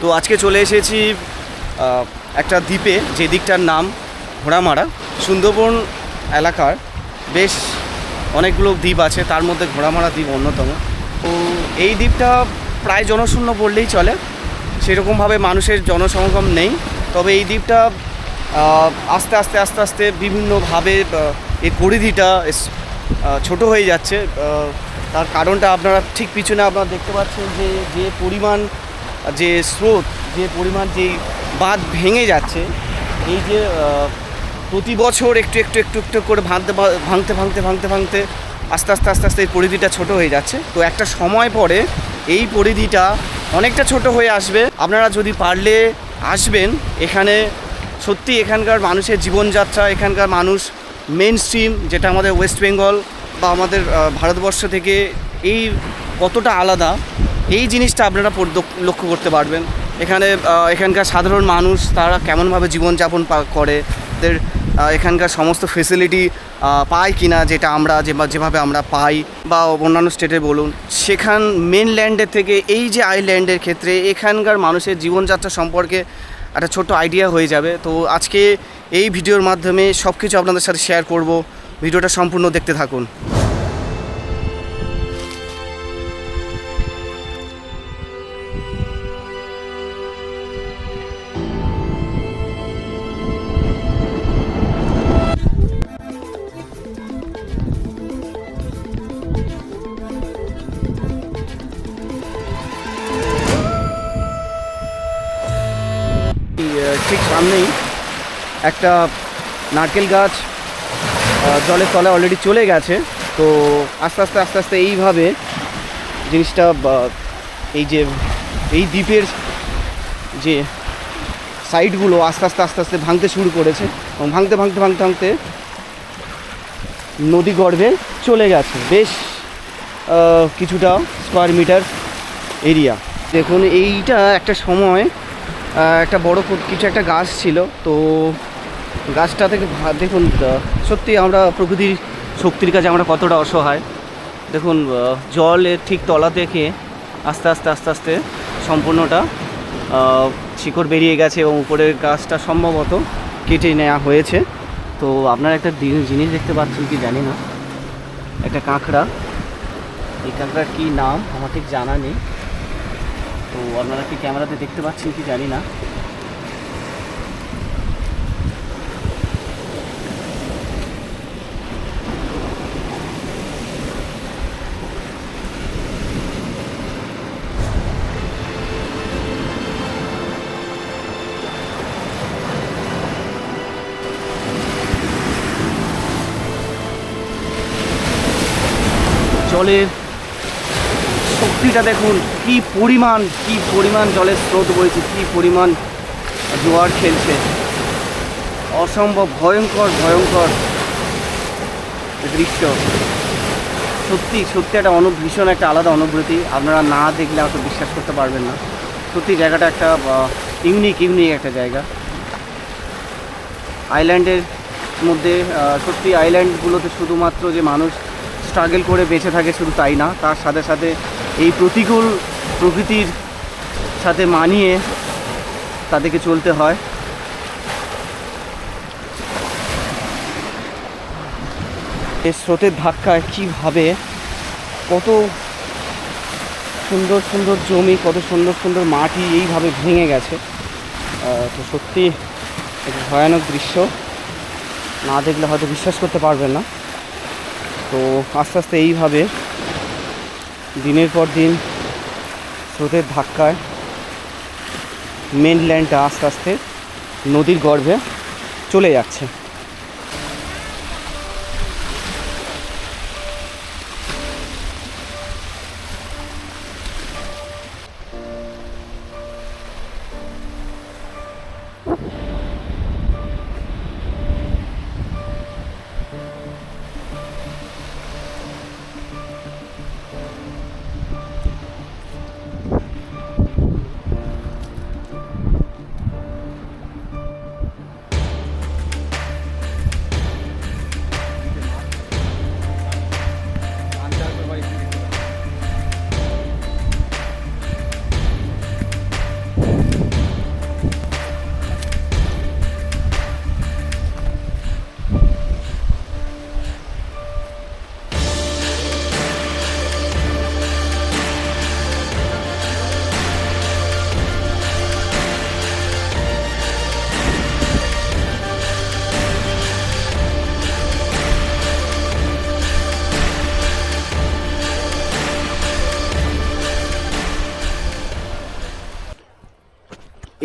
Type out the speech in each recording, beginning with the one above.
তো আজকে চলে এসেছি একটা দ্বীপে যে দিকটার নাম ঘোড়ামারা। সুন্দরবন এলাকার বেশ অনেকগুলো দ্বীপ আছে, তার মধ্যে ঘোড়ামারা দ্বীপ অন্যতম। তো এই দ্বীপটা প্রায় জনশূন্য বললেই চলে, সেরকমভাবে মানুষের জনসমাগম নেই। তবে এই দ্বীপটা আস্তে আস্তে আস্তে আস্তে বিভিন্নভাবে এই পরিধিটা ছোট হয়ে যাচ্ছে। তার কারণটা আপনারা ঠিক পিছনে আপনারা দেখতে পাচ্ছেন যে যে পরিমাণ যে স্রোত, যে পরিমাণ যেই বাঁধ ভেঙে যাচ্ছে, এই যে প্রতি বছর একটু একটু একটু একটু করে ভাঙতে ভাঙতে ভাঙতে ভাঙতে ভাঙতে আস্তে আস্তে আস্তে আস্তে এই পরিধিটা ছোট হয়ে যাচ্ছে। তো একটা সময় পরে এই পরিধিটা অনেকটা ছোট হয়ে আসবে। আপনারা যদি পারলে আসবেন, এখানে সত্যি এখানকার মানুষের জীবনযাত্রা, এখানকার মানুষ মেন স্ট্রিম যেটা আমাদের ওয়েস্ট বেঙ্গল বা আমাদের ভারতবর্ষ থেকে এই কতটা আলাদা এই জিনিসটা আপনারা লক্ষ্য করতে পারবেন। এখানে এখানকার সাধারণ মানুষ, তারা কেমনভাবে জীবনযাপন করে তাদের এখানকার সমস্ত ফেসিলিটি পায় কিনা, যেটা আমরা যে যেভাবে আমরা পাই, বা অন্যান্য স্টেটে বলুন, সেখান মেনল্যান্ডের থেকে এই যে আইল্যান্ডের ক্ষেত্রে এখানকার মানুষের জীবনযাত্রা সম্পর্কে একটা ছোট্ট আইডিয়া হয়ে যাবে। তো আজকে এই ভিডিওর মাধ্যমে সব কিছু আপনাদের সাথে শেয়ার করব। ভিডিওটা সম্পূর্ণ দেখতে থাকুন। একটা নারকেল গাছ জলের তলায় অলরেডি চলে গেছে। তো আস্তে আস্তে আস্তে আস্তে এইভাবে জিনিসটা এই যে, এই দ্বীপের যে সাইডগুলো আস্তে আস্তে আস্তে আস্তে ভাঙতে শুরু করেছে এবং ভাঙতে ভাঙতে ভাঙতে ভাঙতে নদী গর্ভে চলে গেছে। বেশ কিছুটা স্কোয়ার মিটার এরিয়া দেখুন, এইটা একটা সময় একটা বড় কিছু একটা গাছ ছিল, তো গাছটা থেকে দেখুন সত্যি আমরা প্রকৃতির শক্তির কাছে আমরা কতটা অসহায়। দেখুন জলের ঠিক তলা থেকে আস্তে আস্তে আস্তে আস্তে সম্পূর্ণটা শিকড় বেরিয়ে গেছে এবং উপরের গাছটা সম্ভবত কেটে নেওয়া হয়েছে। তো আপনারা একটা জিনিস দেখতে পাচ্ছেন কি জানি না, একটা কাঁকড়া। এই কাঁকড়ার কী নাম? আমার ঠিক জানা নেই। তো আপনারা কি ক্যামেরাতে দেখতে পাচ্ছেন কি জানি না। জলের শক্তিটা দেখুন, কি পরিমাণ কি পরিমাণ জলের স্রোত বইছে, কি পরিমাণ জোয়ার খেলছে। অসম্ভব, ভয়ঙ্কর ভয়ঙ্কর দৃশ্য। সত্যি সত্যি একটা অনু, ভীষণ একটা আলাদা অনুভূতি। আপনারা না দেখলে হয়তো বিশ্বাস করতে পারবেন না। সত্যি জায়গাটা একটা ইউনিক ইউনিক একটা জায়গা। আইল্যান্ডের মধ্যে সত্যি আইল্যান্ডগুলোতে শুধুমাত্র যে মানুষ স্ট্রাগল করে বেঁচে থাকে শুধু তাই না, তার সাথে সাথে এই প্রতিকূল প্রকৃতির সাথে মানিয়ে তাদেরকে চলতে হয়। এই স্রোতের ধাক্কায় কীভাবে? কত সুন্দর সুন্দর জমি, কত সুন্দর সুন্দর মাটি এইভাবে ভেঙে গেছে। তো সত্যি একটা ভয়ানক দৃশ্য। না দেখলে হয়তো বিশ্বাস করতে পারবেন না। তো আস্তে আস্তে এইভাবে দিনের পর দিন স্রোতের ধাক্কায় মেনল্যান্ডটা আস্তে আস্তে নদীর গর্ভে চলে যাচ্ছে।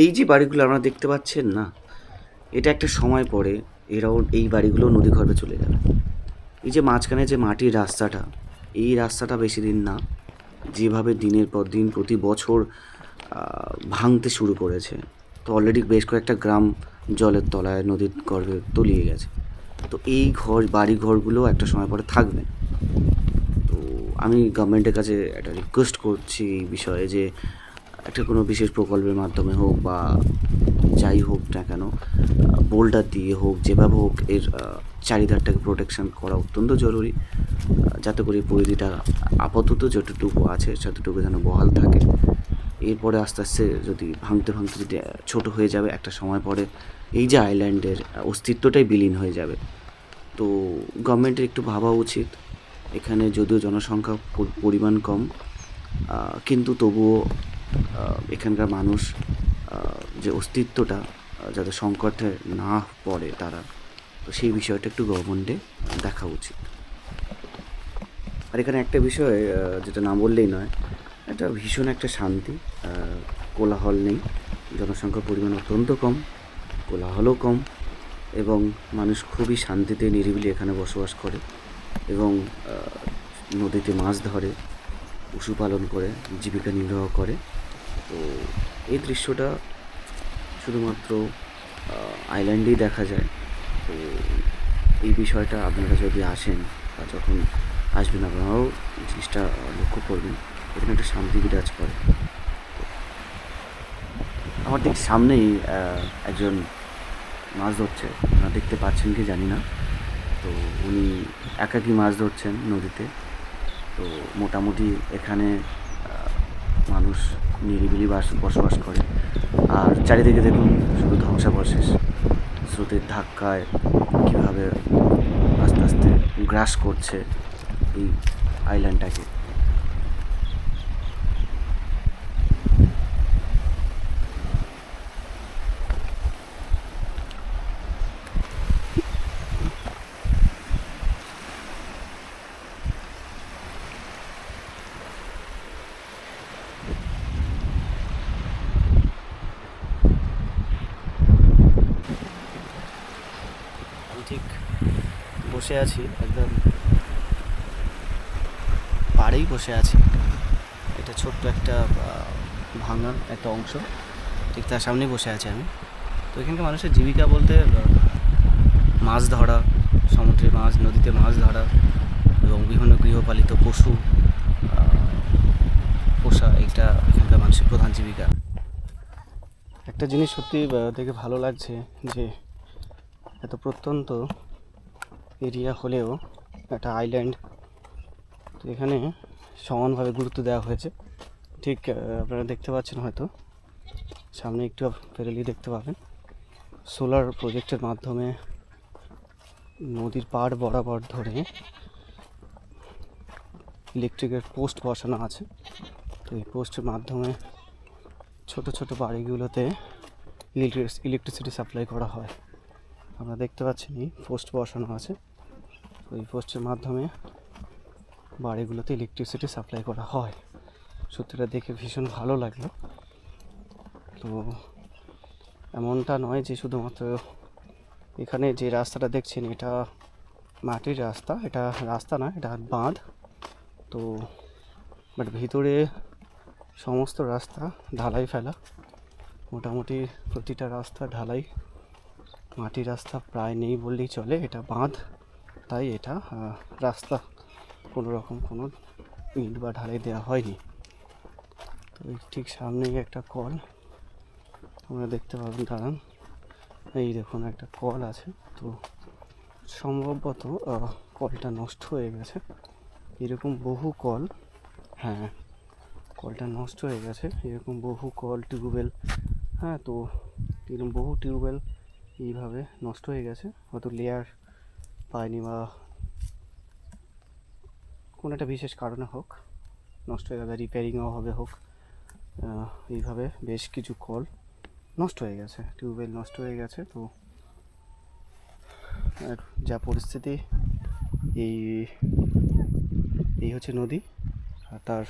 এই যে বাড়িগুলো আপনারা দেখতে পাচ্ছেন না, এটা একটা সময় পরে এরাও এই বাড়িগুলো নদী গর্ভে চলে যাবে। এই যে মাঝখানে যে মাটির রাস্তাটা, এই রাস্তাটা বেশি দিন না, যেভাবে দিনের পর দিন প্রতি বছর ভাঙতে শুরু করেছে। তো অলরেডি বেশ কয়েকটা গ্রাম জলের তলায় নদীর গর্ভে তলিয়ে গেছে। তো এই ঘর, বাড়ি ঘরগুলো একটা সময় পরে থাকবে। তো আমি গভর্নমেন্টের কাছে একটা রিকোয়েস্ট করছি এই বিষয়ে যে একটা কোনো বিশেষ প্রকল্পের মাধ্যমে হোক বা যাই হোক না কেন বোল্ডার দিয়ে হোক, যেভাবে হোক এর চারিধারটাকে প্রোটেকশন করা অত্যন্ত জরুরি। যাতে করে পরিধিটা আপাতত যতটুকু আছে ততটুকু যেন বহাল থাকে। এরপরে আস্তে আস্তে যদি ভাঙতে ভাঙতে যদি ছোট হয়ে যাবে, একটা সময় পরে এই যে আইল্যান্ডের অস্তিত্বটাই বিলীন হয়ে যাবে। তো গভর্নমেন্টের একটু ভাবা উচিত। এখানে যদিও জনসংখ্যা পরিমাণ কম কিন্তু তবুও এখানকার মানুষ যে অস্তিত্বটা যাতে সংকটে না পড়ে তারা, তো সেই বিষয়টা একটু গভর্নমেন্টে দেখা উচিত। আর এখানে একটা বিষয় যেটা না বললেই নয়, এটা ভীষণ একটা শান্তি কোলাহল নেই। জনসংখ্যার পরিমাণ অত্যন্ত কম, কোলাহলও কম, এবং মানুষ খুবই শান্তিতে, নিরিবিলি এখানে বসবাস করে এবং নদীতে মাছ ধরে, পশুপালন করে, জীবিকা নির্বাহ করে। তো এই দৃশ্যটা শুধুমাত্র আইল্যান্ডেই দেখা যায়। তো এই বিষয়টা আপনারা যদি আসেন বা যখন আসবেন আপনারাও জিনিসটা লক্ষ্য করবেন। এখানে একটা শান্তি বিরাজ করে। আমার ঠিক সামনেই একজন মাছ ধরছে। আপনারা দেখতে পাচ্ছেন কি জানি না। তো উনি একাকী মাছ ধরছেন নদীতে। তো মোটামুটি এখানে মানুষ নিরিবিলি বাস, বসবাস করে। আর চারিদিকে দেখুন শুধু ধ্বংসাবশেষ। স্রোতের ধাক্কায় কীভাবে আস্তে আস্তে গ্রাস করছে এই আইল্যান্ডটাকে আমি ঠিক বসে আছি, একদম পাড়েই বসে আছি। এটা ছোট্ট একটা ভাঙা একটা অংশ। ঠিক তার সামনেই বসে আছি আমি। তো এখানকার মানুষের জীবিকা বলতে মাছ ধরা, সমুদ্রে মাছ, নদীতে মাছ ধরা এবং বিভিন্ন গৃহপালিত পশু পোষা এটা এখানকার মানুষের প্রধান জীবিকা। একটা জিনিস সত্যি দেখে ভালো লাগছে যে এত প্রত্যন্ত এরিয়া হলেও একটা আইল্যান্ড তো এখানে সমানভাবে গুরুত্ব দেওয়া হয়েছে। ঠিক আপনারা দেখতে পাচ্ছেন হয়তো। সামনে একটু ফেরেলি দেখতে পাবেন। সোলার প্রজেক্টের মাধ্যমে নদীর পাড় বরাবর ধরে ইলেকট্রিকের পোস্ট বসানো আছে। তো এই পোস্টের মাধ্যমে ছোট ছোট বাড়িগুলোতে ইলেকট্রিসিটি সাপ্লাই করা হয়। আমরা দেখতে পাচ্ছেন এই পোস্ট বসানো আছে। এই পোস্টের মাধ্যমে বাড়িগুলোতে ইলেকট্রিসিটি সাপ্লাই করা হয়। সত্যিটা দেখে ভীষণ ভালো লাগল। তো এমনটা নয় যে শুধুমাত্র এখানে যে রাস্তাটা দেখছেন, এটা মাটির রাস্তা, এটা রাস্তা না, এটা বাঁধ। তো বাট ভিতরে সমস্ত রাস্তা ঢালাই ফেলা। মোটামুটি প্রতিটা রাস্তা ঢালাই। মাটির রাস্তা প্রায় নেই বললেই চলে, এটা বাঁধ। তাই এটা রাস্তা কোনো রকম কোনো ইট বা ঢালাই দেওয়া হয়নি। তো ঠিক সামনেই একটা কল, তোমরা দেখতে পাবেন দাঁড়ান। এই দেখুন একটা কল আছে। তো সম্ভবত কলটা নষ্ট হয়ে গেছে। এরকম বহু কল হ্যাঁ কলটা নষ্ট হয়ে গেছে। এরকম বহু কল, টিউবওয়েল হ্যাঁ তো এরকম বহু টিউবওয়েল এইভাবে নষ্ট হয়ে গেছে। হয়তো লেয়ার পায়নি বা কোনো একটা বিশেষ কারণে হোক, নষ্ট হয়ে গেছে রিপেয়ারিংও হবে হোক এইভাবে বেশ কিছু কল নষ্ট হয়ে গেছে টিউবওয়েল নষ্ট হয়ে গেছে, তো আর যা পরিস্থিতি, এই এই হচ্ছে নদী, আর তার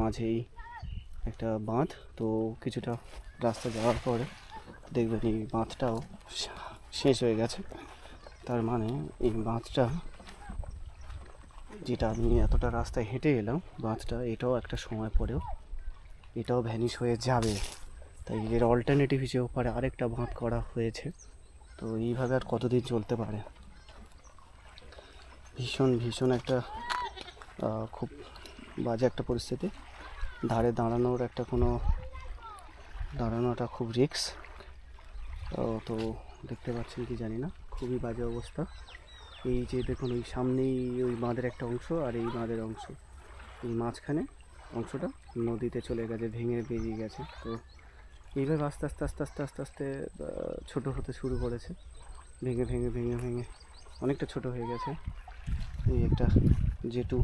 মাঝেই একটা বাঁধ, তো কিছুটা রাস্তা যাওয়ার পরে দেখবেন এই বাঁধটাও শেষ হয়ে গেছে। তার মানে এই বাঁধটা, যেটা আমি এতটা রাস্তায় হেঁটে এলাম, বাঁধটা এটাও একটা সময় পরেও, এটাও ভ্যানিশ হয়ে যাবে। তাই এর অল্টারনেটিভ হিসেবে ওপারে আরেকটা বাঁধ করা হয়েছে। তো এইভাবে আর কতদিন চলতে পারে? ভীষণ ভীষণ একটা খুব বাজে একটা পরিস্থিতি। ধারে দাঁড়ানোর একটা কোনো, দাঁড়ানোটা খুব রিক্স তো দেখতে পাচ্ছেন কি জানি না। খুবই বাজে অবস্থা। এই যে দেখুন ওই সামনেই ওই বাঁধের একটা অংশ আর এই বাঁধের অংশ। এই মাঝখানে অংশটা নদীতে চলে গেছে, ভেঙে বেরিয়ে গেছে। তো এইভাবে আস্তে আস্তে আস্তে আস্তে আস্তে আস্তে ছোটো হতে শুরু করেছে। ভেঙে ভেঙে ভেঙে ভেঙে অনেকটা ছোট হয়ে গেছে। এই একটা জেটু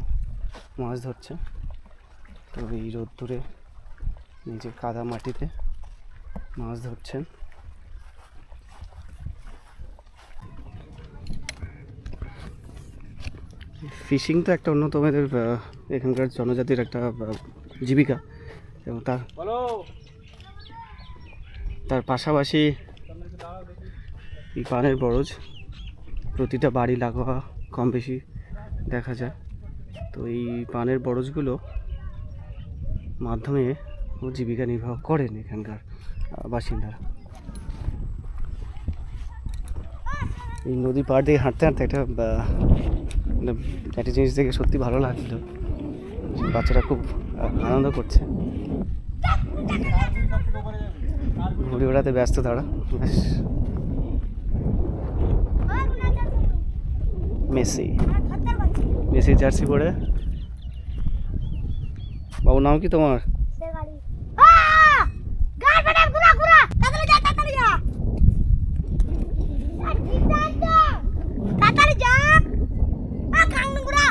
মাছ ধরছে। তো এই রোদ্দুরে নিজে কাদা মাটিতে মাছ ধরছেন। ফিশিং তো একটা অন্যতম এদের এখানকার জনজাতির একটা জীবিকা। এবং তার তার পাশাপাশি এই পানের বরজ প্রতিটা বাড়ি লাগোয়া কম বেশি দেখা যায়। তো এই পানের বরজগুলো মাধ্যমে ও জীবিকা নির্বাহ করেন এখানকার বাসিন্দারা। এই নদী পাড় দিয়ে হাঁটতে হাঁটতে একটা একটা জিনিস দেখে সত্যি ভালো লাগছিল বাচ্চারা খুব আনন্দ করছে। ঘুরে ওড়াতে ব্যস্ত তারা মেসি। মেসি জার্সি পরে। বাবু নাম কি তোমার তাড়াতাড়ি যা আ কাং গুড়া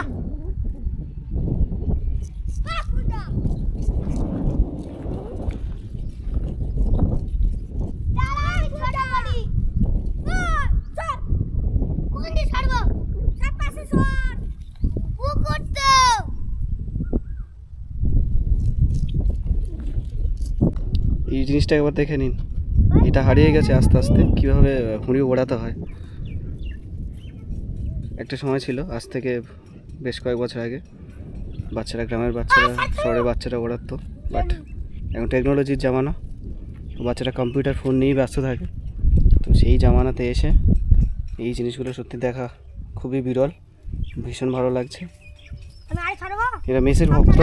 এই জিনিসটা একবার দেখে নিন। এটা হারিয়ে গেছে আস্তে আস্তে। কীভাবে হুঁড়ি ওড়াতে হয়। একটা সময় ছিল আজ থেকে বেশ কয়েক বছর আগে। বাচ্চারা গ্রামের বাচ্চারা শহরের বাচ্চারা ওড়াতো। বাট এখন টেকনোলজির জামানা। বাচ্চারা কম্পিউটার ফোন নিয়েই ব্যস্ত থাকে। তো সেই জামানাতে এসে এই জিনিসগুলো সত্যি দেখা খুবই বিরল। ভীষণ ভালো লাগছে। এরা মেসির ভক্ত।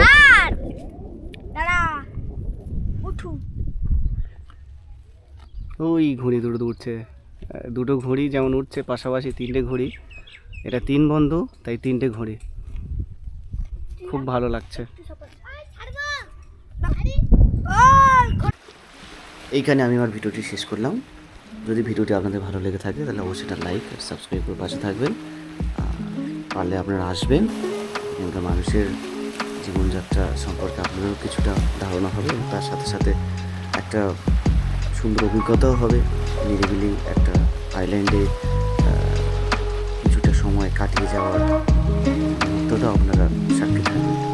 ওই ঘুড়ি দুটো উঠছে। দুটো ঘুড়ি যেমন উঠছে, পাশাপাশি তিনটে ঘুড়ি। এটা তিন বন্ধু, তাই তিনটে ঘুড়ি। খুব ভালো লাগছে। এইখানে আমি আমার ভিডিওটি শেষ করলাম। যদি ভিডিওটি আপনাদের ভালো লেগে থাকে, তাহলে অবশ্যই একটা লাইক আর সাবস্ক্রাইব করে পাশে থাকবেন। পারলে আপনারা আসবেন। এখানকার মানুষের জীবনযাত্রা সম্পর্কে আপনাদেরও কিছুটা ধারণা হবে। তার সাথে সাথে একটা সুন্দর অভিজ্ঞতাও হবে। নিরিবিলি একটা আইল্যান্ডে কিছুটা সময় কাটিয়ে যাওয়ার মুহূর্তটাও আপনারা সাক্ষী থাকবেন।